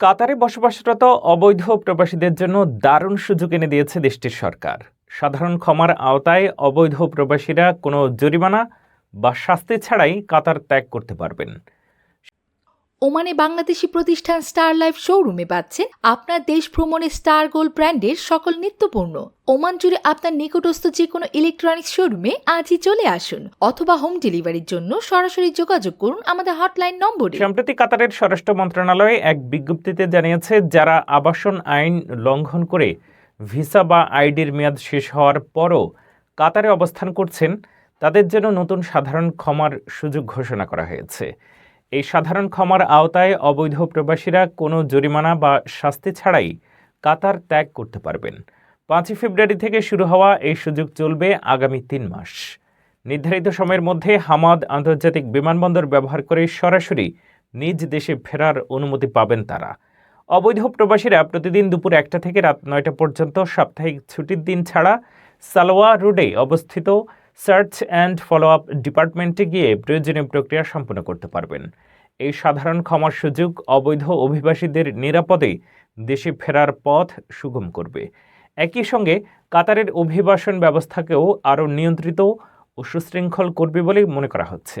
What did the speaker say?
কাতারে বসবাসরত অবৈধ প্রবাসীদের জন্য দারুণ সুযোগ এনে দিয়েছে দেশটির সরকার। সাধারণ ক্ষমার আওতায় অবৈধ প্রবাসীরা কোনো জরিমানা বা শাস্তি ছাড়াই কাতার ত্যাগ করতে পারবেন। ওমানে বাংলাদেশি প্রতিষ্ঠান স্টার লাইফ শোরুমে পাচ্ছেন আপনার দেশ ভ্রমণে স্টার গোল্ড ব্র্যান্ডের সকল নিত্যপণ্য ওমান জুড়ে আপনার নিকটস্থ যে কোনো ইলেকট্রনিক্স শোরুমে আজই চলে আসুন অথবা হোম ডেলিভারির জন্য সরাসরি যোগাযোগ করুন আমাদের হটলাইন নম্বরে। সম্প্রতি কাতারের স্বরাষ্ট্র মন্ত্রণালয় এক বিজ্ঞপ্তিতে জানিয়েছে, যারা আবাসন আইন লঙ্ঘন করে ভিসা বা আইডির মেয়াদ শেষ হওয়ার পরও কাতারে অবস্থান করছেন, তাদের জন্য নতুন সাধারণ ক্ষমার সুযোগ ঘোষণা করা হয়েছে। এই সাধারণ ক্ষমার আওতায় অবৈধ প্রবাসীরা কোনো জরিমানা বা শাস্তি ছাড়াই কাতার ত্যাগ করতে পারবেন। পাঁচই ফেব্রুয়ারি থেকে শুরু হওয়া এই সুযোগ চলবে আগামী তিন মাস। নির্ধারিত সময়ের মধ্যে হামাদ আন্তর্জাতিক বিমানবন্দর ব্যবহার করে সরাসরি নিজ দেশে ফেরার অনুমতি পাবেন তারা। অবৈধ প্রবাসীরা প্রতিদিন দুপুর একটা থেকে রাত নয়টা পর্যন্ত সাপ্তাহিক ছুটির দিন ছাড়া সালোয়া রোডে অবস্থিত সার্চ অ্যান্ড ফলো আপ ডিপার্টমেন্টে গিয়ে প্রয়োজনীয় প্রক্রিয়া সম্পন্ন করতে পারবেন। এই সাধারণ ক্ষমার সুযোগ অবৈধ অভিবাসীদের নিরাপদে দেশে ফেরার পথ সুগম করবে। একই সঙ্গে কাতারের অভিবাসন ব্যবস্থাকেও আরও নিয়ন্ত্রিত ও সুশৃঙ্খল করবে বলে মনে করা হচ্ছে।